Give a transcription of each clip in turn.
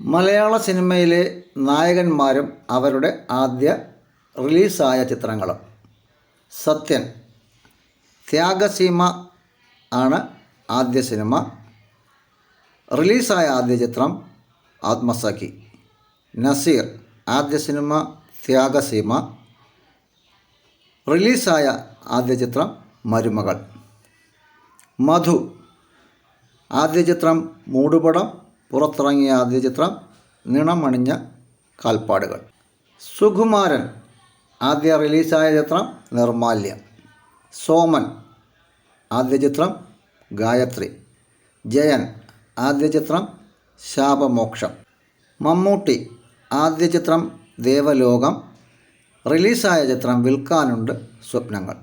മലയാള സിനിമയിലെ നായകന്മാരും അവരുടെ ആദ്യ റിലീസായ ചിത്രങ്ങളും. സത്യൻ ത്യാഗസീമ ആണ് ആദ്യ സിനിമ. റിലീസായ ആദ്യ ചിത്രം ആത്മസഖി. നസീർ ആദ്യ സിനിമ ത്യാഗസീമ. റിലീസായ ആദ്യ ചിത്രം മരുമകൾ. മധു ആദ്യ ചിത്രം മൂടുപടം പുറത്തിറങ്ങിയ ആദ്യ ചിത്രം നിണമണിഞ്ഞ കാൽപ്പാടുകൾ. സുകുമാരൻ ആദ്യ റിലീസായ ചിത്രം നിർമാല്യം. സോമൻ ആദ്യ ചിത്രം ഗായത്രി. ജയൻ ആദ്യ ചിത്രം ശാപമോക്ഷം. മമ്മൂട്ടി ആദ്യ ചിത്രം ദേവലോകം. റിലീസായ ചിത്രം വിൽക്കാനുണ്ട് സ്വപ്നങ്ങൾ.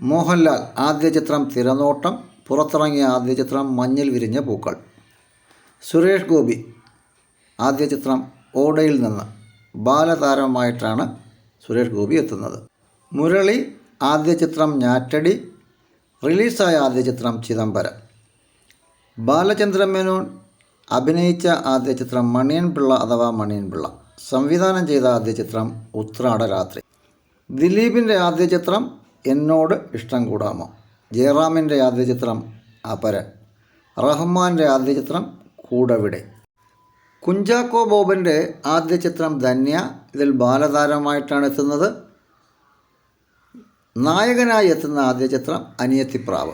മോഹൻലാൽ ആദ്യ ചിത്രം തിരനോട്ടം. പുറത്തിറങ്ങിയ ആദ്യ ചിത്രം മഞ്ഞിൽ വിരിഞ്ഞ പൂക്കൾ. സുരേഷ് ഗോപി. ആദ്യ ചിത്രം ഓടയിൽ നിന്ന് ബാലതാരമായിട്ടാണ് സുരേഷ് ഗോപി എത്തുന്നത്. മുരളി ആദ്യ ചിത്രം ഞാറ്റടി റിലീസായ ആദ്യ ചിത്രം ചിദംബരം. ബാലചന്ദ്രൻ മേനോൻ അഭിനയിച്ച ആദ്യ ചിത്രം മണിയൻ പിള്ള അഥവാ മണിയൻ പിള്ള സംവിധാനം ചെയ്ത ആദ്യ ചിത്രം ഉത്രാട രാത്രി. ദിലീപിന്റെ ആദ്യ ചിത്രം എന്നോട് ഇഷ്ടം കൂടാമോ? ജയറാമിന്റെ ആദ്യ ചിത്രം അപരൻ. റഹ്മാന്റെ ആദ്യ ചിത്രം കൂടവിടെ. കുഞ്ചാക്കോ ബോബന്റെ ആദ്യ ചിത്രം ധന്യ. ഇതിൽ ബാലതാരമായിട്ടാണ് എത്തുന്നത്. നായകനായി എത്തുന്ന ആദ്യ ചിത്രം അനിയത്തിപ്രാവ്.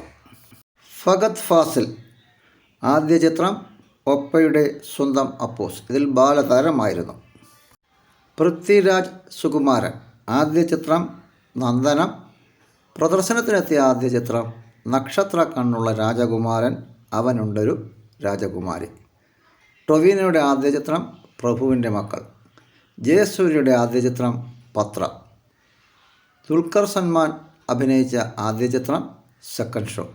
ഫഗത് ഫാസിൽ. ആദ്യ ചിത്രം ഒപ്പയുടെ സ്വന്തം അപ്പോസ്. ഇതിൽ ബാലതാരമായിരുന്നു. പൃഥ്വിരാജ് സുകുമാരൻ. ആദ്യ ചിത്രം നന്ദനം. പ്രദർശനത്തിനെത്തിയ ആദ്യ ചിത്രം നക്ഷത്ര കണ്ണുള്ള രാജകുമാരൻ. അവനുണ്ടൊരു രാജകുമാരി. ടൊവിനോയുടെ ആദ്യ ചിത്രം പ്രഭുവിന്റെ മക്കൾ. ജയസൂര്യയുടെ ആദ്യ ചിത്രം പത്രം. ദുൽഖർ സൽമാൻ അഭിനയിച്ച ആദ്യ ചിത്രം സെക്കൻഡ് ഷോ.